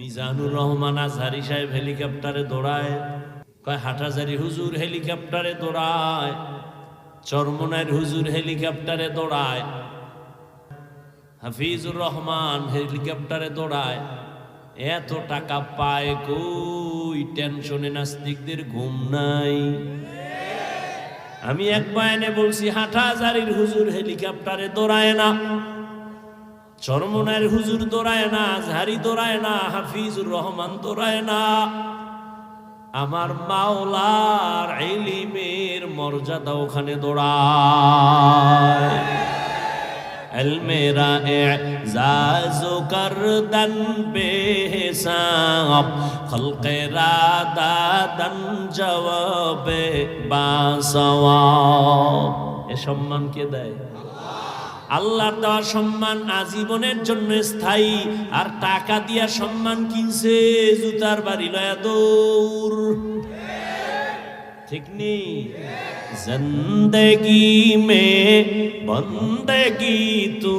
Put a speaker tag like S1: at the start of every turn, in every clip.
S1: মিজানুর রহমান আজহারি সাহেব হেলিকপ্টারে দৌড়ায়, কয় হাটাজারি হুজুর হেলিকপ্টারে দৌড়ায় চরমনার হুজুর হেলিকপ্টারে দৌড়ায়, হাফিজুর রহমান হেলিকপ্টারে দৌড়ায়, এত টাকা পায় কই, টেনশনে নাস্তিকদের ঘুম নাই। আমি এক বয়ানে বলছি হাটাজারির হুজুর হেলিকপ্টারে দৌড়ায় না। চরমনার হুজুর দৌড়ায় না ঝাড়ি দৌড়ায় না হাফিজুর রহমান দৌড়ায় না আমার মাওলার এলিমের মর্যাদা ওখানে দৌড়ায় الميرا اعزاز كردن بحساب خلق را دادن جواب বাসওয়াব এ সম্মান কে দেয় আল্লাহর দেওয়া সম্মান আজীবনের জন্য স্থায়ী, আর টাকা দিয়া সম্মান কিনছে জুতার বাড়ি লয়া দৌড়। ঠিক নেই জিন্দগি মে বন্দগি তু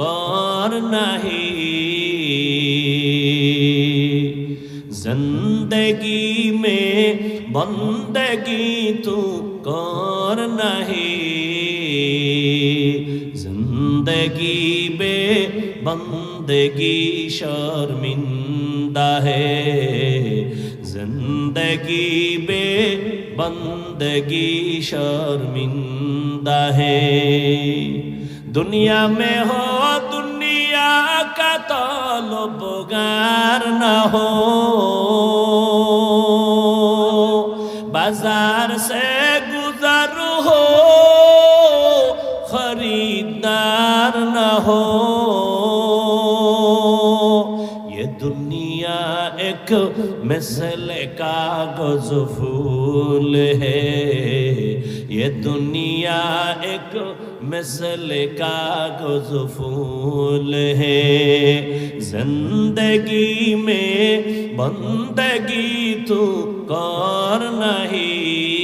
S1: কর নাহি। জিন্দগি মে বন্দগি তু কর নাহি। जिंदगी बे बंदगी शर्मिंदा है जिंदगी बे बंदगी शर्मिंदा है दुनिया में हो दुनिया का तलबगार न हो बाजार से خریدار نہ ہو۔ یہ دنیا ایک مثل کا گزفول ہے۔ یہ دنیا ایک مثل کا گزفول ہے۔ زندگی میں بندگی تو کار نہیں۔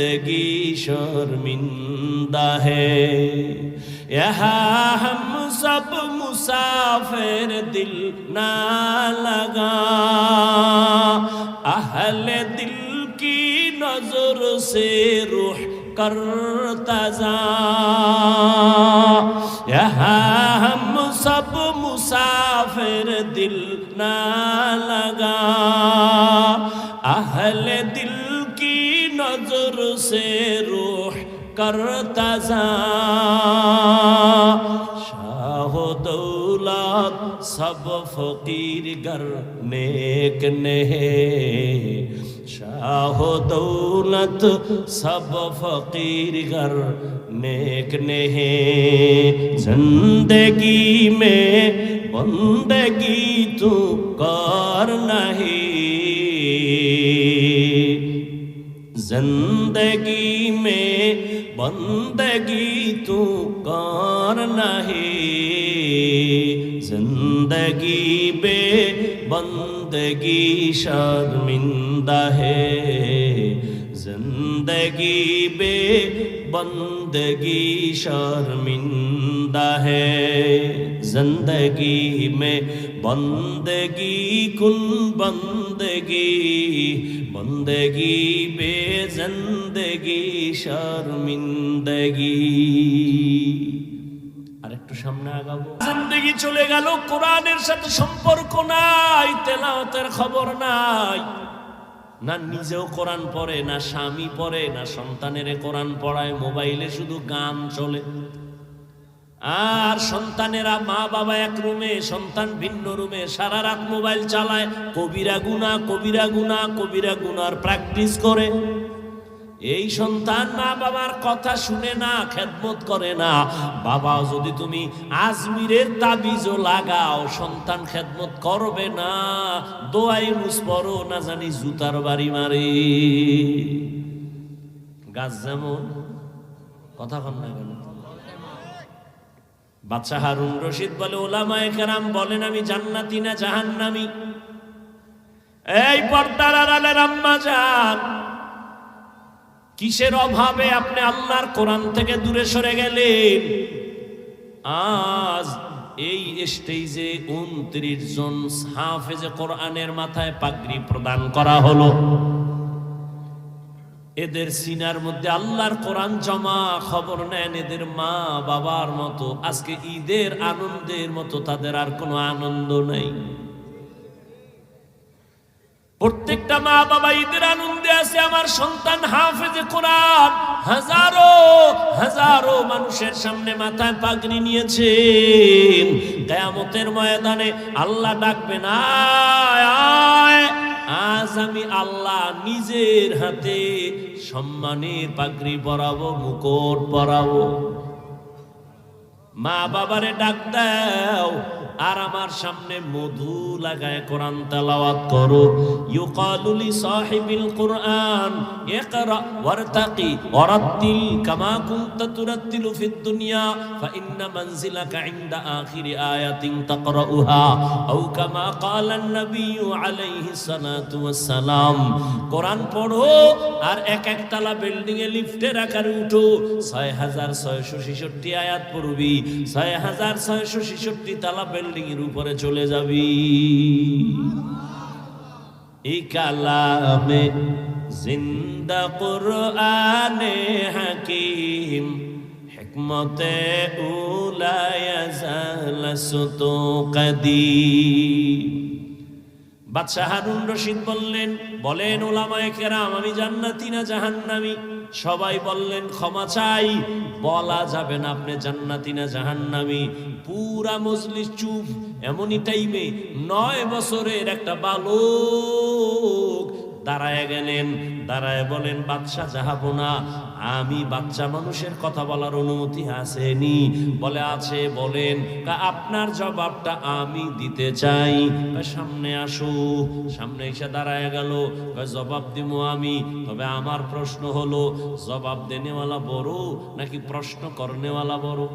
S1: زندگی شرمندہ ہے یہاں ہم سب مسافر دل نہ لگا اہل دل کی نظر سے روح کر تزا یہاں ہم سب مسافر دل نہ لگا کرتزا، شاہ و دولت سب فقیر گر نیک نہیں شاہ و دولت سب فقیر گر نیک نہیں زندگی میں بندگی تو کار نہیں۔ زندگی بندگی تو کار نہیں۔ زندگی بے بندگی شرمندہ ہے۔ زندگی بے بندگی شرمندہ ہے۔ زندگی میں বন্দেগি, কুল বন্দেগি বন্দেগি বে জন্দেগি, শর্মিন্দেগি। আর একটু সামনে আগাবো। জিন্দেগি চলে গেল, কোরআনের সাথে সম্পর্ক নাই তেলাওতের খবর নাই। না নিজেও কোরআন পড়ে, না স্বামী পড়ে, না সন্তানের কোরআন পড়ায়, মোবাইলে শুধু গান চলে। আর সন্তানেরা মা বাবা এক রুমে, সন্তান ভিন্ন রুমে, সারা রাত মোবাইল চালায়, কবিরা গুনা কবিরা গুনা কবিরা গুনার প্র্যাকটিস করে। এই সন্তান মা বাবার কথা শুনে না, খেদমত করে না। বাবা, যদি তুমি আজমিরের তাবিজও লাগাও, সন্তান খেদমত করবে না। দোয়াই মুস পড়ো না জানি জুতার বাড়ি মারে। গাছ যেমন, কথা কন না বাচ্চা হারুন রশিদ বলে, ওলামায়ে কেরাম বলেন, আমি জান্নাতি না জাহান্নামি? এই পর্দার আড়ালের আম্মা যান কিসের অভাবে আপনি আল্লাহর কোরআন থেকে দূরে সরে গেলেন? আজ এই স্টেজে উনত্রিশ জন হাফেজে কোরআনের মাথায় পাগড়ি প্রদান করা হলো। এদের সিনার মধ্যে আল্লাহর কোরআন জমা খবর নেন, এদের মা বাবার মতো। আজকে ঈদের আনন্দের মতো তাদের আর কোনো আনন্দ নেই। প্রত্যেকটা মা বাবা ঈদের আনন্দে আছে, আমার সন্তান হাফেজে কোরআন হাজারো হাজারো মানুষের সামনে মাথায় পাগড়ি নিয়েছেন। কেয়ামতের ময়দানে আল্লাহ ডাকবেন, আয় আয় আজ আমি আল্লাহ নিজের হাতে সম্মানের পাগড়ি পরাবো মুকুট পরাবো। মা বাবারে ডাক দাও। আর আমার সামনে মধু লাগায় কোরআন তেলাওয়াত করো। ইউকালু লি সাহিবিল কুরআন। ইকরা ওয়ারতাকি ওয়ারাত্তিল কামা কুনতা তুরাত্তিলু ফিদ দুনিয়া। ফাইন্না মানজিলাকা ইনদা আখিরি আয়াতিন তাকরাউহা। আও কামা ক্বালা আন-নাবিয়্যু আলাইহি সালাতু ওয়াসসালাম। কোরআন পড়ো, আর এক এক তালা বিল্ডিং এ লিফটের আকারে উঠো। ছয় হাজার ছয়শো ছেষট্টি আয়াত পড়বি। ছয় হাজার ছয়শো ছেষট্টি তালা বিল্ডিং এর উপরে চলে যাবি। কালামে জিন্দা হাকিম হিকমতে উলায়া জালাসতু কাদিম। বাদশাহ হারুন রশিদ বললেন, বলেন ওলামায়ে কেরাম, আমি জান্নাতি না জাহান্নামি? সবাই বললেন, ক্ষমা চাই। বলা যাবে না আপনি জান্নাতি না জাহান্নামি। পুরা মজলিস চুপ, এমনই টাইমে নয় বছরের একটা বালক দাঁড়ায় গেলেন, দাঁড়ায় বলেন, বাদশাহ, যাহাবো না। আমি বাচ্চা মানুষের কথা বলার অনুমতি আসেনি। বলে, আছে, বলেন। আপনার জবাবটা আমি দিতে চাই। সামনে আসো। সামনে এসে দাঁড়ায় গেল। জবাব দিব আমি। তবে আমার প্রশ্ন হলো, জবাব দেনেওয়ালা বড় নাকি প্রশ্ন করনেওয়ালা বড়?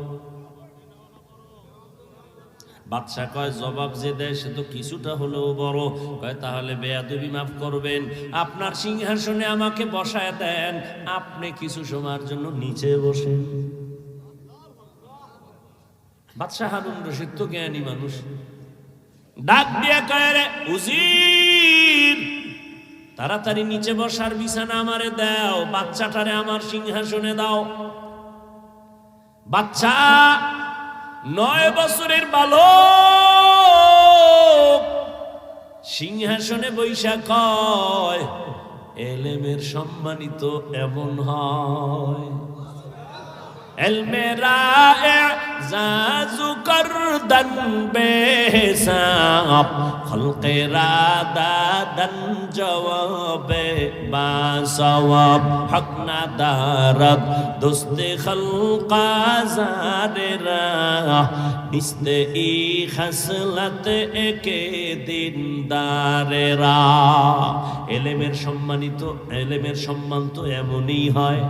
S1: বাদশা কয়, জবাব যে দেয় সে তো কিছুটা হলেও বড়। কয়, তাহলে বেয়াদবি মাফ করবেন। আপনার সিংহাসনে আমাকে বসায় দেন। আপনি কিছু সময়ের জন্য নিচে বসেন। বাদশাহ হারুন রশিদ তো জ্ঞানী মানুষ। ডাক দিয়ে কয় রে উজির, তাড়াতাড়ি নিচে বসার বিছানা আমারে দাও। বাচ্চাটারে আমার সিংহাসনে দাও। বাচ্চা নয় বছরের বালক। সিংহাসনে বৈশা কয় এলেমের সম্মানিত এমন হয়। এলমেরা জাজু করদন বেসাব খলকেরা দাদন জবাবে বা সওয়াব হক না দারদ, দোস্তে খলকা জারেরা নিস্তে ই খসলত একে দিন দারেরা এলেমের সম্মানিত এলেমের সম্মান তো এমনই হয়।